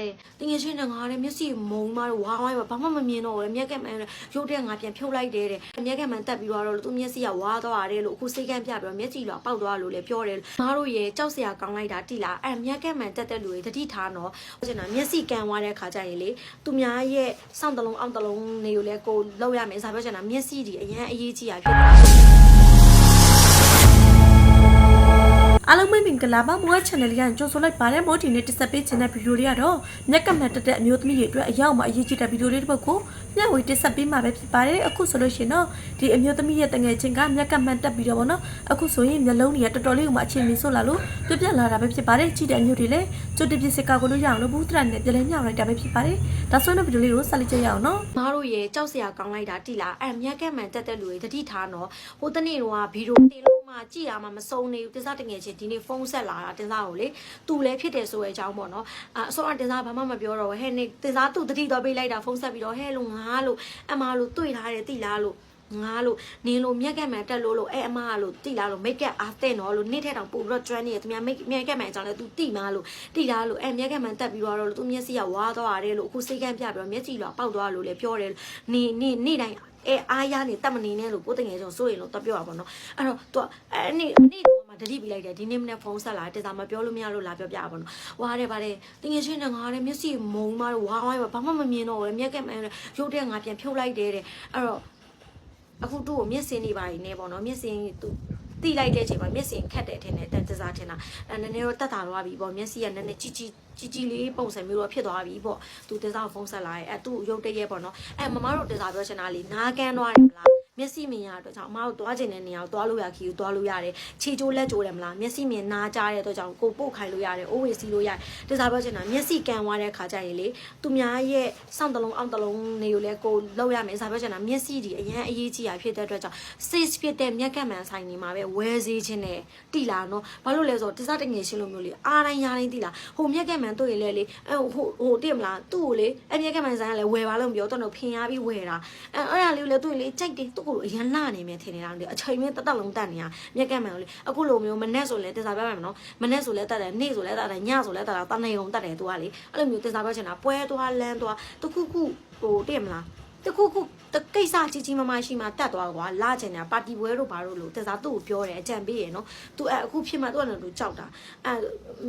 တဲ့တင်ငယ်ချင်းနဲ့ငါတဲ့မျက်စိမုံမားတော့ဝါဝိုင်းပါဘာမှမမြင်တော့ဘူးလေမျက်ကမှန်ရုပ်တဲ့ငါပြန်ဖြုတ်လိုက်တယ်တဲ့မျက်ကမှန်တက်ပြီးတော့သူမျက်စိကဝါသွားတယ်လို့အခုစိတ်ကန်းပြပြီးတော့မျက်စိလောပေါက်သွားလို့လည်းပြောတယ်ငါတို့ရဲ့ကြောက်စရာကောင်းလိုက်တာတိလားအဲ့မျက်ကမှန်တက်တဲ့လူတွေတတိထားတော့ဟုတ်ချင်တာမျက်စိကန်သွားတဲ့ခါကျရင်လေသူများရဲ့စောင့်တလုံးအောင့်တလုံးနေကိုလည်းကိုလောက်ရမယ်စားပြောချင်တာမျက်စိဒီအရန်အရေးကြီးတာဖြစ်တယ် အားလုံးပဲမင်္ဂလာပါမိုး channel လေးကကြိုဆိုလိုက်ပါတယ်မိုးဒီနေ့တက်ဆက်ပေးခြင်းတဲ့ဗီဒီယိုလေးကတော့မြက်ကမှန်တက်တဲ့အမျိုးသမီးတွေအတွက်အရောက်မှာအရေးကြီးတဲ့ဗီဒီယိုလေးတစ်ပုဒ်ကိုမျှဝေတက်ဆက်ပေးမှာပဲဖြစ်ပါတယ်အခုဆိုလို့ရှိရင်တော့ဒီအမျိုးသမီးရဲ့တငယ်ချင်းကမြက်ကမှန်တက်ပြီးတော့ဗောနော်အခုဆိုရင်မျက်လုံးတွေကတော်တော်လေးကိုမှအခြေအနေဆိုးလာလို့ပြပြလာတာပဲဖြစ်ပါတယ်ကြည့်တဲ့အမျိုးတွေလည်းကြိုတပြစ်စစ်ကောက်ကိုလို့ရအောင်လို့ဘူးတရနဲ့ပြန်လဲမျှဝေလိုက်တာပဲဖြစ်ပါတယ်ဒါဆိုရင်ဗီဒီယိုလေးကိုဆက်လက်ကြည့်ရအောင်နော်မတို့ရဲ့ကြောက်စရာကောင်းလိုက်တာတိလားအဲ့မြက်ကမှန်တက်တဲ့လူတွေတတိထားတော့ဟိုတနေ့တော့ဗီဒီယိုတင်လို့ မှကြည်ရမှမစုံနေဘူးတင်စားတငယ်ချင်းဒီနေ့ဖုန်းဆက်လာတာတင်စားကိုလေသူလည်းဖြစ်တယ်ဆိုတဲ့အကြောင်းပေါ့နော်အအစောကတင်စားဘာမှမပြောတော့ဘူးဟဲ့နေတင်စားသူတတိတော့ပေးလိုက်တာဖုန်းဆက်ပြီးတော့ဟဲ့လို့ငါလို့အမလို့တွေ့ထားတယ်တိလားလို့ ငါလို့နင်းလို့မြက်ကမှန်တက်လို့လို့အဲအမလို့တိလားလို့မိတ်ကပ်အားတဲ့နော်လို့နေ့ထက်တောင်ပို့ပြီးတော့ကျွမ်းနေတယ်သူများမိတ်မြက်ကမှန်အကြောင်းလဲ तू တိမာလို့တိလားလို့အဲမြက်ကမှန်တက်ပြီးတော့လို့သူမျက်စိကဝါသွားတယ်လို့အခုစိတ်ကန်းပြပြီးတော့မျက်စိလောပေါက်သွားလို့လည်းပြောတယ်နေနေနေ့တိုင်းအဲအားရနေတက်မနေနဲ့လို့ကိုယ်တငယ်ချင်းဆိုရင်လို့တော့ပြောရပါတော့အဲ့တော့ तू အဲ့နေ့နေ့တော့မှဒတိပြီးလိုက်တယ်ဒီနေ့မနေ့ဖုန်းဆက်လာတယ်ဒါမှပြောလို့မရလို့လာပြောပြပါတော့ဝါတယ်ပါတယ်တငယ်ချင်းနဲ့ငါတဲ့မျက်စိမုံမားတော့ဝါဝိုင်းပါဘာမှမမြင်တော့ဘူးမျက်ကမှန်ရုပ်တဲ့ငါပြန်ဖြုတ်လိုက်တယ်တဲ့အဲ့တော့ အခုသူ့ကိုမျက်စင်နေပါနေပေါ့နော်မျက်စင်သူတိလိုက်တဲ့အချိန်မှာမျက်စင်ခတ်တယ်ထင်တယ်တန်တစားထင်တာအဲနည်းနည်းတော့တက်တာတော့ပြီပေါ့မျက်စိကနည်းနည်းကြီးကြီးကြီးကြီးလေးပုံစံမျိုးတော့ဖြစ်သွားပြီပေါ့သူတစားဖုန်းဆက်လာရဲ့အဲသူ့ရုပ်တရက်ပေါ့နော်အဲမမတို့တစားပြောချင်တာလေနားကန်းသွားတယ်မလား မျက်စိမြင်ရတဲ့အတွက်ကြောင့်အမတို့သွားကျင်တဲ့နေရာကိုသွားလို့ရခီကိုသွားလို့ရတယ်ခြေကျိုးလက်ကျိုးတယ်မလားမျက်စိမြင်နားကြားတဲ့အတွက်ကြောင့်ကိုပို့ခိုင်းလို့ရတယ်အိုးဝေစီလို့ရတယ်တစားပြောချင်တာမျက်စိကန်သွားတဲ့ခါကျရင်လေသူများရဲ့စောင့်တလုံးအောင့်တလုံးနေကိုလည်းကိုလောက်ရမယ်စားပြောချင်တာမျက်စိဒီအရန်အရေးကြီးတာဖြစ်တဲ့အတွက်ကြောင့် safe ဖြစ်တဲ့မျက်ကပ်မှန်ဆိုင်နေမှာပဲဝယ်စေခြင်းနဲ့တိလာနော်ဘာလို့လဲဆိုတော့တစားတငယ်ရှင်းလို့မျိုးလေအားတိုင်းရားတိုင်းတိလာဟိုမျက်ကပ်မှန်တွေ့ရလေလေအဲဟိုဟိုတိမလားသူ့ကိုလေအဲမျက်ကပ်မှန်ဆိုင်ကလည်းဝယ်ပါလို့မပြောတော့တော့ဖင်ရပြီးဝယ်တာအဲအဲ့ဒါလေးကိုလည်းတွေ့လေကြိုက်တယ်သူ့ကိုအရန်လာနေမယ်ထင်နေတာလေအချိန်မင်းတက်တက်လုံးတက်နေတာမျက်ကပ်မှန်ကိုလေအခုလိုမျိုးမနဲ့ဆိုလဲတစားပြပါမယ်နော်မနဲ့ဆိုလဲတက်တယ်နေ့ဆိုလဲတက်တယ်ညဆိုလဲတက်တာတနေုံတက်တယ်သူကလေအဲ့လိုမျိုးတစားပြချင်တာပွဲသွားလန်းသွားတခုခုဟိုတိမလား တခုခုတကိစ္စကြီးကြီးမားမားရှိမှတတ်သွားကွာလာချင်တာပါတီပွဲတို့ဘာတို့လို့တစားသူ့ကိုပြောတယ်အကြံပေးရနော်သူအဲအခုဖြစ်မှသူကလည်းသူကြောက်တာအဲ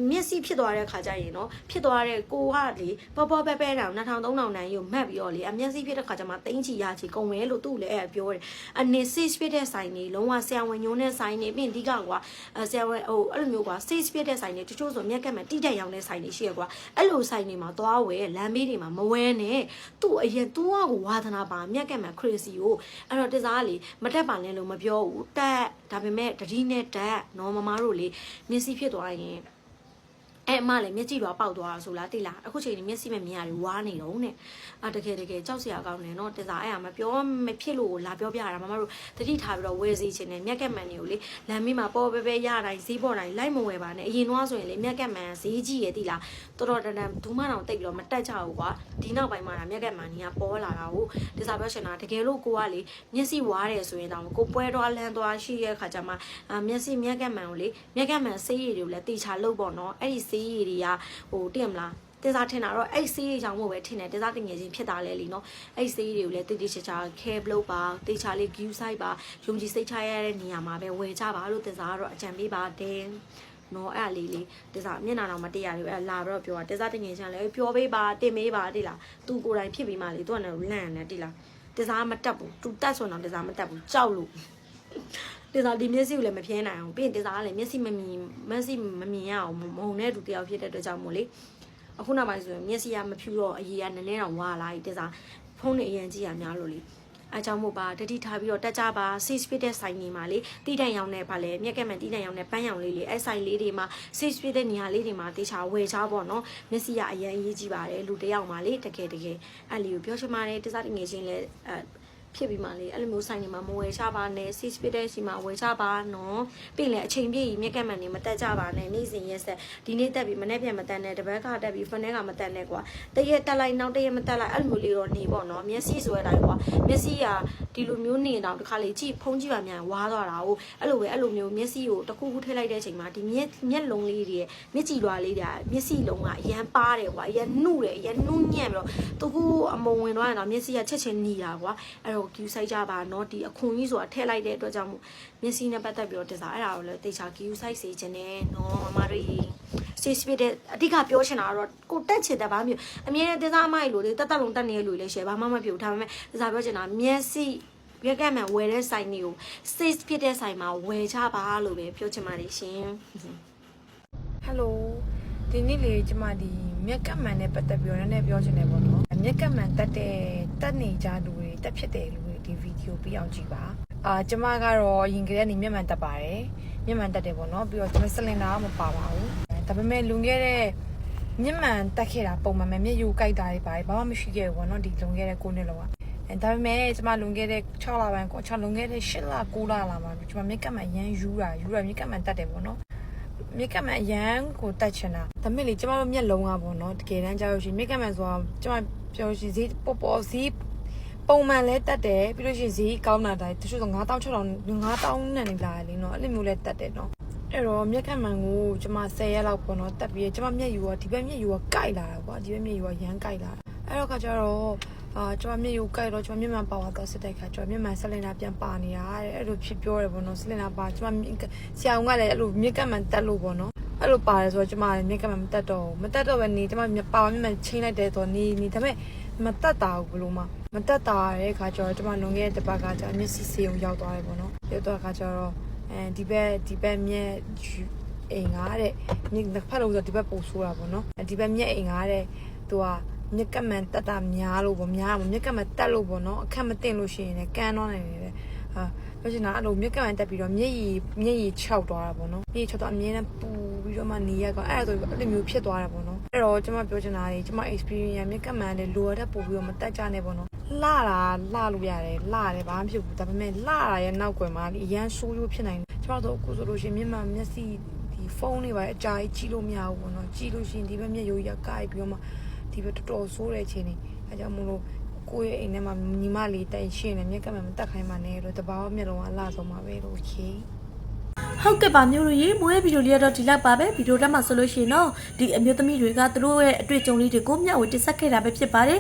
မျက်စိဖြစ်သွားတဲ့ခါကျရင်နော်ဖြစ်သွားတဲ့ကိုကလေပေါ်ပေါ်ပဲပဲတောင်2000 3000နိုင်ယူမှတ်ပြီးတော့လေအမျက်စိဖြစ်တဲ့ခါကျမှတင်းချီရချီကုန်မယ်လို့သူ့လည်းအဲပြောတယ်အနေ safe ဖြစ်တဲ့ဆိုင်နေလုံးဝဆရာဝန်ညိုးတဲ့ဆိုင်နေပြီးအဓိကကွာအဲဆရာဝန်ဟိုအဲ့လိုမျိုးကွာ safe ဖြစ်တဲ့ဆိုင်နေတချို့ဆိုမျက်ကပ်မှတိတက်ရောင်တဲ့ဆိုင်နေရှိရကွာအဲ့လိုဆိုင်နေမှာသွားဝယ်လမ်းဘေးတွေမှာမဝဲနဲ့သူ့အရင်သူကကိုဝါသနာပါမျက်ကပ်မှ crazy ကိုအဲ့တော့တစားကလေမတက်ပါနဲ့လို့မပြောဘူးတက်ဒါပေမဲ့တတိနဲ့တက်နော်မမတို့လေမျက်စိဖြစ်သွားရင် အဲ့အမလည်းမျက်ကြည့်တော့ပေါက်သွားတာဆိုလားတိလားအခုချိန်นี้မျက်စိမမြင်ရတယ်ဝါနေတော့နဲ့အာတကယ်တကယ်ကြောက်စရာကောင်းတယ်နော်တစားအဲ့အမပြောမဖြစ်လို့လာပြောပြတာမမတို့တတိထားပြီးတော့ဝယ်စီခြင်းနဲ့မျက်ကက်မှန်တွေကိုလေလမ်းမေးမှာပေါ်ပဲပဲရတိုင်းဈေးပေါ်တိုင်းလိုက်မဝယ်ပါနဲ့အရင်တော့ဆိုရင်လေမျက်ကက်မှန်ဈေးကြီးရတိလားတော်တော်တန်တန်ဒူးမတောင်တိတ်ပြီးတော့မတက်ကြဘူးကွာဒီနောက်ပိုင်းမှာမျက်ကက်မှန်ကြီးကပေါ်လာတာကိုတစားပြောရှင်တာတကယ်လို့ကိုကလေမျက်စိဝါးတယ်ဆိုရင်တော့ကိုပွဲတော်လန်းသွားရှိတဲ့ခါကျမှအာမျက်စိမျက်ကက်မှန်ကိုလေမျက်ကက်မှန်ဆေးရည်တွေကိုလည်းတေချာလုပ်ပေါ့နော်အဲ့ဒီဆေးရည်တွေကဟိုတင်မလားတင်စားထင်တာတော့အဲ့ဆေးရကြောင်မို့ပဲထင်တယ်တင်စားတင်ငယ်ချင်းဖြစ်တာလဲလीနော်အဲ့ဆေးတွေကိုလည်းတိတိကျကျ care လုပ်ပါတေချာလေး view site ပါယုံကြည်စိတ်ချရတဲ့နေရာမှာပဲဝယ်ကြပါလို့တင်စားကတော့အကြံပေးပါတယ်နော်အဲ့အလေးလေးတစားမျက်နှာတော့မတက်ရဘူးအဲ့လာပြီးတော့ပြောတာတစားတငယ်ချင်းလည်းပြောပေးပါတင်မေးပါတိလားသူကိုယ်တိုင်ဖြစ်ပြီးမှလေသူကလည်းလန့်နေတိလားတစားမတက်ဘူးသူတက်ဆိုတော့တစားမတက်ဘူးကြောက်လို့ တစားဒီမျက်စိကိုလည်းမပြင်းနိုင်အောင်ပြီးရင်တစားကလည်းမျက်စိမမြင်မျက်စိမမြင်ရအောင်မုံတဲ့သူတယောက်ဖြစ်တဲ့အတွက်ကြောင့်မို့လေအခုနောက်ပိုင်းဆိုရင်မျက်စိကမဖြူတော့အရေးကနည်းနည်းတော့ဝါလာပြီတစားဖုန်းနဲ့အရင်ကြည့်ရများလို့လေအကြောင်းမို့ပါတတိထားပြီးတော့တက်ကြပါ safe fit တဲ့ဆိုင်တွေမှာလေတီးတန်ရောင်နဲ့ဗာလဲမြက်ကက်မှန်တီးတန်ရောင်နဲ့ပန်းရောင်လေးလေးအဲ့ဆိုင်လေးတွေမှာ safe fit တဲ့နေရာလေးတွေမှာတေချာဝယ်ချပေါ့နော်မျက်စိကအရင်အရေးကြီးပါတယ်လူတစ်ယောက်မှာလေတကယ်တကယ်အဲ့လီကိုပြောချင်ပါတယ်တစားတငယ်ချင်းလဲအဲ ဖြစ်ပြီးမှလေအဲ့လိုမျိုးဆိုင်တွေမှာမဝယ်ချပါနဲ့ six fit တဲ့စီမှာဝယ်ချပါနော်ပြီးရင်လည်းအချိန်ပြည့်ကြီးမြက်ကက်မှန်နေမတက်ကြပါနဲ့နေ့စဉ်ရက်ဆက်ဒီနေ့တက်ပြီးမနေ့ပြန်မတက်နဲ့တပတ်ခါတက်ပြီးဖနေ့ကမတက်နဲ့ကွာတရက်တက်လိုက်နောက်တရက်မတက်လိုက်အဲ့လိုမျိုးလေးတော့နေပေါ့နော်မျက်စိဆွဲတိုင်းကွာမျက်စိကဒီလိုမျိုးနေတော့တစ်ခါလေကြည့်ဖုံးကြည့်ပါမြန်ဝါသွားတာဟုတ်အဲ့လိုပဲအဲ့လိုမျိုးမျက်စိကိုတစ်ခုခုထည့်လိုက်တဲ့အချိန်မှာဒီမျက်မျက်လုံးလေးတွေမျက်ကြည်လွာလေးတွေမျက်စိလုံးကအရန်ပါတယ်ကွာအရန်နှုတယ်အရန်နှုညံ့ပြီးတော့တခုအမုံဝင်သွားရင်တော့မျက်စိကချက်ချင်းหนีတာကွာအဲ့တော့ queue ဆိုင်ကြပါနော်ဒီအခွန်ကြီးဆိုတာထည့်လိုက်တဲ့အတွက်ကြောင့်မို့မျက်စိနဲ့ပတ်သက်ပြီးတော့တစားအဲ့ဒါကိုလည်းတေချာ queue ဆိုင်စေခြင်းနဲ့နော်အမတို့ stage speed တဲ့အဓိကပြောချင်တာကတော့ကိုတက်ချင်တဲ့ဘာမျိုးအမြဲတမ်းတစားအမိုက်လို့လေတက်တက်လုံးတက်နေလို့လေရှယ်ဘာမှမပြောဘူးဒါပေမဲ့တစားပြောချင်တာမျက်စိရက်ကမှန်ဝယ်တဲ့ဆိုင်တွေကို stage ဖြစ်တဲ့ဆိုင်မှာဝယ်ချပါလို့ပဲပြောချင်ပါတယ်ရှင်ဟယ်လို ဒီနေ့လေကျမဒီမြက်ကပ်မှန်နဲ့ပတ်သက်ပြီးတော့နည်းနည်းပြောချင်တယ်ပေါ့နော်မြက်ကပ်မှန်တက်တဲ့တက်နေကြလူတွေတက်ဖြစ်တဲ့လူတွေဒီဗီဒီယိုပြီးအောင်ကြည့်ပါအာကျမကတော့အရင်ကတည်းကနေမျက်မှန်တက်ပါတယ်မျက်မှန်တက်တယ်ပေါ့နော်ပြီးတော့ကျမစလင်ဒါကမပါပါဘူးဒါပေမဲ့လွန်ခဲ့တဲ့မျက်မှန်တက်ခဲ့တာပုံမှန်ပဲမျက်ယူကြိုက်တာတွေပါတယ်ဘာမှမရှိခဲ့ဘူးပေါ့နော်ဒီလွန်ခဲ့တဲ့9နှစ်လောကအဲဒါပေမဲ့ကျမလွန်ခဲ့တဲ့6လပိုင်းကို6လွန်ခဲ့တဲ့8လ9လလာမှာကျမမျက်ကပ်မှန်ရမ်းယူတာယူတာမျက်ကပ်မှန်တက်တယ်ပေါ့နော် မြက်ကမှန်အရန်ကိုတက်ချင်တာဒါမဲ့လေကျမတို့မျက်လုံးကပေါ့နော်တကယ်တမ်းကြောက်လို့ရှိရင်မြက်ကမှန်ဆိုတာကျမပြောရှိဈေးပေါ်ပေါ်ဈေးပုံမှန်လဲတက်တယ်ပြီးလို့ရှိရင်ဈေးကောင်းတာတိုင်းတချို့ဆို9000 6000 9000နဲ့နေလာလေနော်အဲ့လိုမျိုးလဲတက်တယ်နော်အဲ့တော့မြက်ကမှန်ကိုကျမ10ရက်လောက်ပေါ့နော်တက်ပြီးကျမမျက်ယူကဒီဘက်မျက်ယူကကြိုက်လာတာကွာဒီဘက်မျက်ယူကရမ်းကြိုက်လာတာအဲ့တော့ကကြတော့ အာကျွန်မမျက်ယူကိုက်တော့ကျွန်မမျက်မှန်ပါဝါတော့စစ်တဲ့ခါကျွန်မမျက်မှန်ဆက်လင်တာပြန်ပါနေတာတဲ့အဲ့လိုဖြစ်ပြောတယ်ပေါ့နော်ဆက်လင်တာပါကျွန်မဆရာအောင်ကလည်းအဲ့လိုမြက်ကပ်မှန်တက်လို့ပေါ့နော်အဲ့လိုပါတယ်ဆိုတော့ကျွန်မလည်းမြက်ကပ်မှန်မတက်တော့ဘူးမတက်တော့ပဲနေကျွန်မပါဝါမျက်မှန်ချင်းလိုက်တယ်ဆိုတော့နေနေဒါပေမဲ့မတက်တာဘူးဘလို့မှမတက်တာတဲ့ခါကျတော့ကျွန်မလွန်ခဲ့တဲ့တစ်ပတ်ကကျမျက်စိစေုံရောက်သွားတယ်ပေါ့နော်ရောက်သွားခါကျတော့အဲဒီဘက်ဒီဘက်မျက်အိမ်ကားတဲ့မြက်ဖတ်လို့ဆိုတော့ဒီဘက်ပို့ဆိုးတာပေါ့နော်ဒီဘက်မျက်အိမ်ကားတဲ့သူက မြက်ကပ်မှန်တက်တာများလို့ပေါ့များမှာမြက်ကပ်မှန်တက်လို့ပေါ့နော်အခက်မတင်လို့ရှိရင်လည်းကန်းတော့နိုင်တယ်လေဟာပြောချင်တာအဲ့လိုမြက်ကပ်မှန်တက်ပြီးတော့မျက်ရည်မျက်ရည်ခြောက်သွားတာပေါ့နော်မျက်ရည်ခြောက်တော့အမြဲတမ်းပူပြီးတော့မှနေရကောအဲ့ဒါဆိုအဲ့လိုမျိုးဖြစ်သွားတာပေါ့နော်အဲ့တော့ကျွန်မပြောချင်တာကြီးကျွန်မ experience ရမြက်ကပ်မှန်လည်းလိုရတဲ့ပို့ပြီးတော့မတက်ကြနဲ့ပေါ့နော်လှတာလှလို့ရတယ်လှတယ်ဘာမှဖြစ်ဘူးဒါပေမဲ့လှတာရဲ့နောက်ကွယ်မှာအရန်ဆိုးရိုးဖြစ်နိုင်တယ်ကျွန်တော်တို့အခုဆိုလို့ရှိရင်မျက်မှန်မျက်စိဒီဖုန်းတွေပါအကြာကြီးကြည့်လို့မရဘူးပေါ့နော်ကြည့်လို့ရှိရင်ဒီဘက်မျက်ရိုးကြီးကကိုက်ပြီးတော့မှ ဒီဘက်တော်တော်ဆိုးတဲ့အချိန်နေအဲကြောင့်မလို့ကိုယ့်ရဲ့အိမ်ထဲမှာညီမလေးတိုင်ရှင်းနေမြက်ကမှမတက်ခိုင်းပါနဲ့လို့တဘာဝမျက်လုံးကအလှဆုံးပါပဲလို့ခေဟုတ်ကဲ့ပါမျိုးတို့ရေမိုးရဲ့ဗီဒီယိုလေးကတော့ဒီလောက်ပါပဲဗီဒီယိုတက်မှာဆိုလို့ရှိရင်တော့ဒီအမျိုးသမီးတွေကသူတို့ရဲ့အတွေ့အကြုံလေးတွေကိုမျှဝေတင်ဆက်ခဲ့တာပဲဖြစ်ပါတယ်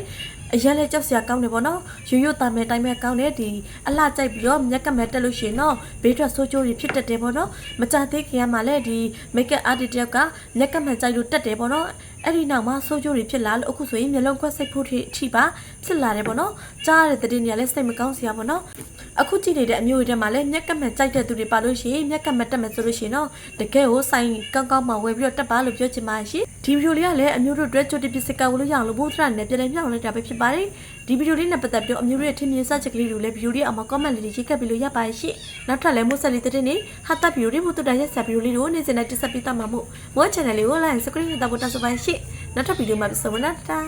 အရင်လဲကြောက်စရာကောင်းတယ်ပေါ့နော်ရိုးရိုးတာမဲ့တိုင်းမဲ့ကောင်းတယ်ဒီအလှကြိုက်ပြီးတော့မျက်ကပ်မဲ့တက်လို့ရှိရင်တော့ဘေးထွက်ဆိုးကျိုးတွေဖြစ်တတ်တယ်ပေါ့နော်မကြသေးခင်ကမှလည်းဒီ make up artist တယောက်ကမျက်ကပ်မဲ့ကြိုက်လို့တက်တယ်ပေါ့နော် အဲ့ဒီနောက်မှာဆိုးကျိုးတွေဖြစ်လာလို့အခုဆိုရင်မျက်လုံးခွက်စိတ်ဖို့အထိပါဖြစ်လာတယ်ပေါ့နော်ကြားရတဲ့တဲ့နေရာလဲစိတ်မကောင်းစရာပေါ့နော် အခုကြည့်နေတဲ့အမျိုးတွေထဲမှာလည်းမျက်ကပ်မဲ့ကြိုက်တဲ့သူတွေပါလို့ရှိရင်မျက်ကပ်မဲ့တက်မယ်ဆိုလို့ရှိရင်တော့တကယ်ကိုစိုင်းကောင်းကောင်းမှဝယ်ပြီးတော့တက်ပါလို့ပြောချင်ပါရှိဒီဗီဒီယိုလေးကလည်းအမျိုးတို့အတွက်ကြိုတင်ပစ္စည်းကဝယ်လို့ရအောင်လို့ဘိုးထရနဲ့ပြည်လည်မြောက်လိုက်တာပဲဖြစ်ပါတယ်ဒီဗီဒီယိုလေးနဲ့ပတ်သက်ပြီးအမျိုးတို့ရဲ့ထင်မြင်စချက်ကလေးတွေလည်းဗီဒီယိုလေးအောက်မှာ comment လေးတွေရေးခဲ့ပြီးလို့ရပါရှိနောက်ထပ်လည်းမို့ဆက်လေးတဲ့နေ့ဟာတပ်ဗီဒီယိုလေးမို့တူတိုင်းရက်ဆက်ဗီဒီယိုလေးကိုနေ့စဉ်နဲ့တက်ဆက်ပေးသွားမှာမို့မော channel လေးကို like subscribe နဲ့တောက်ဖို့တောက်ဆိုပါရှိနောက်ထပ်ဗီဒီယိုမှာပြန်ဆုံမလားတာ